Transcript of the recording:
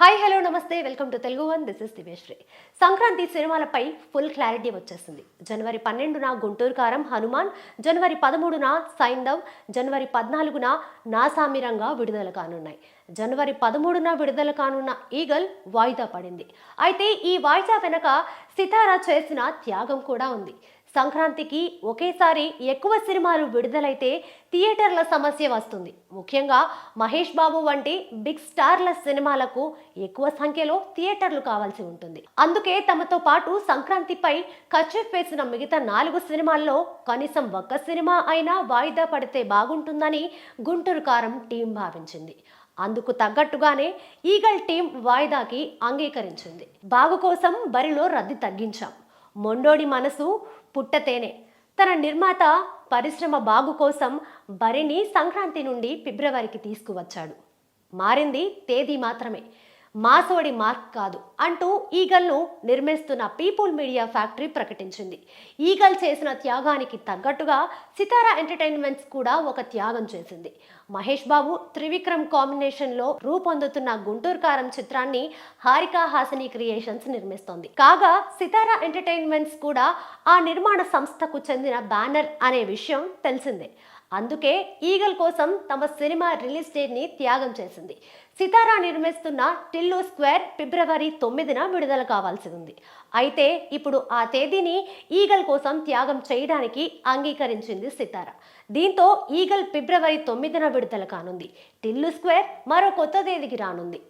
Hi hello namaste. Welcome to Telugu one this is Divyasri Sankranti సినిమాలపై full clarity వచ్చేసింది. జనవరి పన్నెండున గుంటూరు కారం హనుమాన్. జనవరి పదమూడున సైందవ్ జనవరి పద్నాలుగున నాసామిరంగా విడుదల కానున్నాయి. జనవరి పదమూడున విడుదల కానున్న ఈగల్ వాయిదా పడింది. అయితే ఈ వాయిదా వెనక సితారా చేసిన త్యాగం కూడా ఉంది. సంక్రాంతికి ఒకేసారి ఎక్కువ సినిమాలు విడుదలైతే థియేటర్ల సమస్య వస్తుంది. ముఖ్యంగా మహేష్ బాబు వంటి బిగ్ స్టార్ల సినిమాలకు ఎక్కువ సంఖ్యలో థియేటర్లు కావాల్సి ఉంటుంది. అందుకే తమతో పాటు సంక్రాంతిపై కచ్చెఫ్ వేసిన మిగతా నాలుగు సినిమాల్లో కనీసం ఒక్క సినిమా అయినా వాయిదా పడితే బాగుంటుందని గుంటూరు కారం టీం భావించింది. అందుకు తగ్గట్టుగానే ఈగల్ టీం వాయిదాకి అంగీకరించింది. బాగు కోసం బరిలో రద్దీ తగ్గించాం. మొండోడి మనసు పుట్టతేనే. తన నిర్మాత పరిశ్రమ బాగు కోసం బరిని సంక్రాంతి నుండి ఫిబ్రవరికి తీసుకువచ్చాడు. మారింది తేదీ మాత్రమే. మాసోడి మార్క్ కాదు అంటూ ఈగల్ను నిర్మిస్తున్న పీపుల్ మీడియా ఫ్యాక్టరీ ప్రకటించింది. ఈగల్ చేసిన త్యాగానికి తగ్గట్టుగా సితారా ఎంటర్టైన్మెంట్స్ కూడా ఒక త్యాగం చేసింది. మహేష్ బాబు త్రివిక్రమ్ కాంబినేషన్లో రూపొందుతున్న గుంటూరు కారం చిత్రాన్ని హారికా హాసని క్రియేషన్స్ నిర్మిస్తోంది. కాగా సితారా ఎంటర్టైన్మెంట్స్ కూడా ఆ నిర్మాణ సంస్థకు చెందిన బ్యానర్ అనే విషయం తెలిసిందే. అందుకే ఈగల్ కోసం తమ సినిమా రిలీజ్ డేట్ని త్యాగం చేసింది. సితారా నిర్మిస్తున్న టిల్లు స్క్వేర్ ఫిబ్రవరి తొమ్మిదిన విడుదల కావాల్సి ఉంది. అయితే ఇప్పుడు ఆ తేదీని ఈగల్ కోసం త్యాగం చేయడానికి అంగీకరించింది సితారా. దీంతో ఈగల్ ఫిబ్రవరి తొమ్మిదిన విడుదల కానుంది. టిల్లు స్క్వేర్ మరో కొత్త తేదీకి రానుంది.